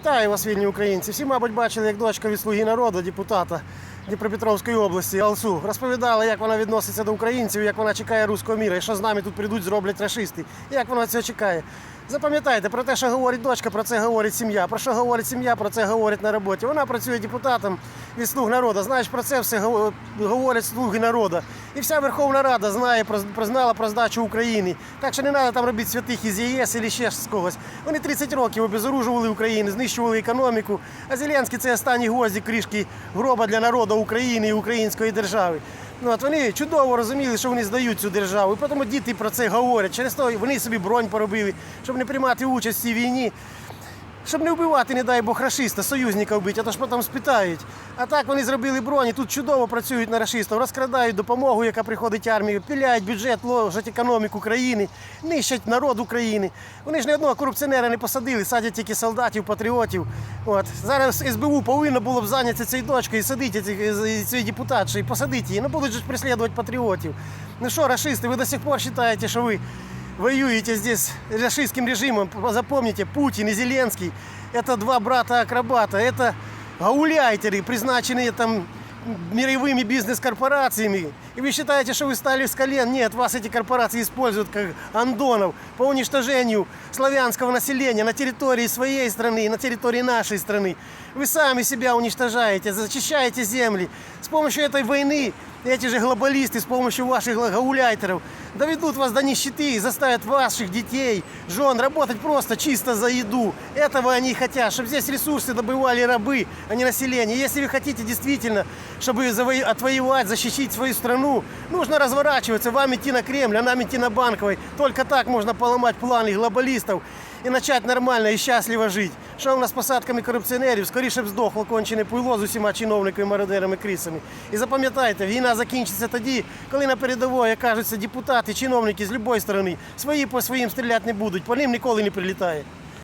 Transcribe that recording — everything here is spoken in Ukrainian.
Вітаю вас, вільні українці. Всі, мабуть, бачили, як дочка від слуги народу, депутата Дніпропетровської області Алсу розповідала, як вона відноситься до українців, як вона чекає руського міра, і що з нами тут прийдуть, зроблять рашисти. І як вона цього чекає. Запам'ятайте, про те, що говорить дочка, про це говорить сім'я. Про що говорить сім'я, про це говорить на роботі. Вона працює депутатом від слуг народу. Знаєш, про це все говорять слуги народу. І вся Верховна Рада знає, прознала про здачу України. Так що не треба там робити святих із ЄС або ще з когось. Вони 30 років обезоружували Україну, знищували економіку. А Зеленський це останні гвозді кришки гроба для народу України і української держави. Ну, от вони чудово розуміли, що вони здають цю державу. І тому діти про це говорять. Через то вони собі бронь поробили, щоб не приймати участь в цій війні. Щоб не вбивати, не дай Бог, рашиста, союзника вбити, а то ж потім спитають. А так вони зробили броні, тут чудово працюють на рашистів, розкрадають допомогу, яка приходить армії, піляють бюджет, ложать економіку країни, нищать народ України. Вони ж ні одного корупціонера не посадили, садять тільки солдатів, патріотів. От. Зараз СБУ повинно було б зайнятися цією дочкою і садити цієї депутатші, і посадити її. Ну будуть же ж переслідувати патріотів. Ну що, рашисти, ви до сих пор вважаєте, що ви воюете здесь с рашистским режимом. Запомните, Путин и Зеленский – это два брата-акробата, это гауляйтеры, призначенные там мировыми бизнес-корпорациями. И вы считаете, что вы стали с колен? Нет, вас эти корпорации используют как андонов по уничтожению славянского населения на территории своей страны и на территории нашей страны. Вы сами себя уничтожаете, зачищаете земли. С помощью этой войны эти же глобалисты с помощью ваших гауляйтеров доведут вас до нищеты и заставят ваших детей, жен работать просто чисто за еду. Этого они и хотят, чтобы здесь ресурсы добывали рабы, а не население. Если вы хотите действительно, чтобы заво- отвоевать, защитить свою страну, нужно разворачиваться, вам идти на Кремль, а нам идти на Банковой. Только так можно поломать планы глобалистов і почати нормально і щасливо жити. Що в нас з посадками корупціонерів, скоріше б здохло кончене пуйло з усіма чиновниками, мародерами, крісами. І запам'ятайте, війна закінчиться тоді, коли на передової кажуться депутати, чиновники з будь-якої сторони. Свої по своїм стріляти не будуть, по ним ніколи не прилітає.